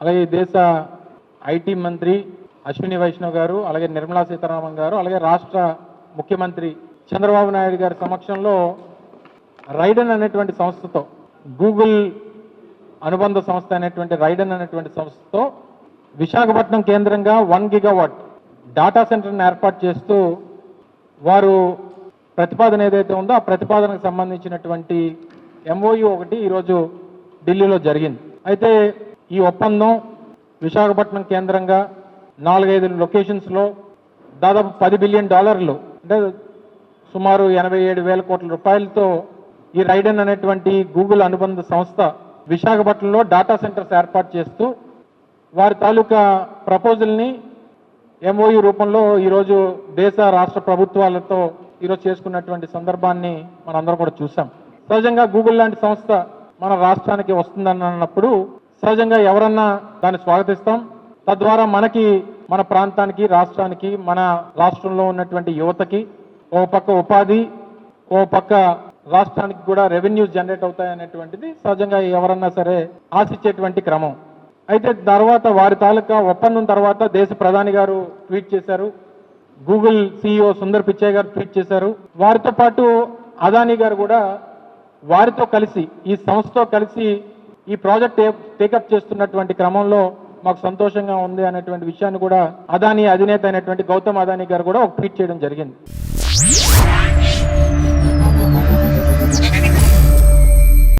అలాగే దేశ ఐటీ మంత్రి అశ్విని వైష్ణవ్ గారు అలాగే నిర్మలా సీతారామన్ గారు అలాగే రాష్ట్ర ముఖ్యమంత్రి చంద్రబాబు నాయుడు గారి సమక్షంలో రైడన్ అనేటువంటి సంస్థతో గూగుల్ అనుబంధ సంస్థ అనేటువంటి రైడన్ అనేటువంటి సంస్థతో విశాఖపట్నం కేంద్రంగా వన్ గిగావాట్ డాటా సెంటర్ని ఏర్పాటు చేస్తూ వారు ప్రతిపాదన ఏదైతే ఉందో ఆ ప్రతిపాదనకు సంబంధించినటువంటి ఎంఓయు ఒకటి ఈరోజు ఢిల్లీలో జరిగింది. అయితే ఈ ఒప్పందం విశాఖపట్నం కేంద్రంగా నాలుగైదు లొకేషన్స్లో దాదాపు పది బిలియన్ డాలర్లు అంటే సుమారు ఎనభై ఏడు వేల కోట్ల రూపాయలతో ఈ రైడన్ అనేటువంటి గూగుల్ అనుబంధ సంస్థ విశాఖపట్నంలో డాటా సెంటర్స్ ఏర్పాటు చేస్తూ వారి తాలూకా ప్రపోజల్ని ఎంఓయు రూపంలో ఈరోజు దేశ రాష్ట్ర ప్రభుత్వాలతో ఈరోజు చేసుకున్నటువంటి సందర్భాన్ని మనందరం కూడా చూసాం సహజంగా గూగుల్ లాంటి సంస్థ మన రాష్ట్రానికి వస్తుందని అన్నప్పుడు సహజంగా ఎవరన్నా దాన్ని స్వాగతిస్తాం. తద్వారా మనకి మన ప్రాంతానికి రాష్ట్రానికి మన రాష్ట్రంలో ఉన్నటువంటి యువతకి ఓ పక్క ఉపాధి ఓ పక్క రాష్ట్రానికి కూడా రెవెన్యూ జనరేట్ అవుతాయనేటువంటిది సహజంగా ఎవరన్నా సరే ఆశించేటువంటి క్రమం. అయితే తర్వాత వారి తాలూకా ఒప్పందం తర్వాత దేశ ప్రధాని గారు ట్వీట్ చేశారు. గూగుల్ సిఇఓ సుందర్ పిచ్చయ్య గారు ట్వీట్ చేశారు. వారితో పాటు అదానీ గారు కూడా వారితో కలిసి ఈ సంస్థతో కలిసి ఈ ప్రాజెక్ట్ టేకప్ చేస్తున్నటువంటి క్రమంలో మాకు సంతోషంగా ఉంది అనేటువంటి విషయాన్ని కూడా అదానీ అధినేత అయినటువంటి గౌతమ్ అదానీ గారు కూడా ఒక ట్వీట్ చేయడం జరిగింది.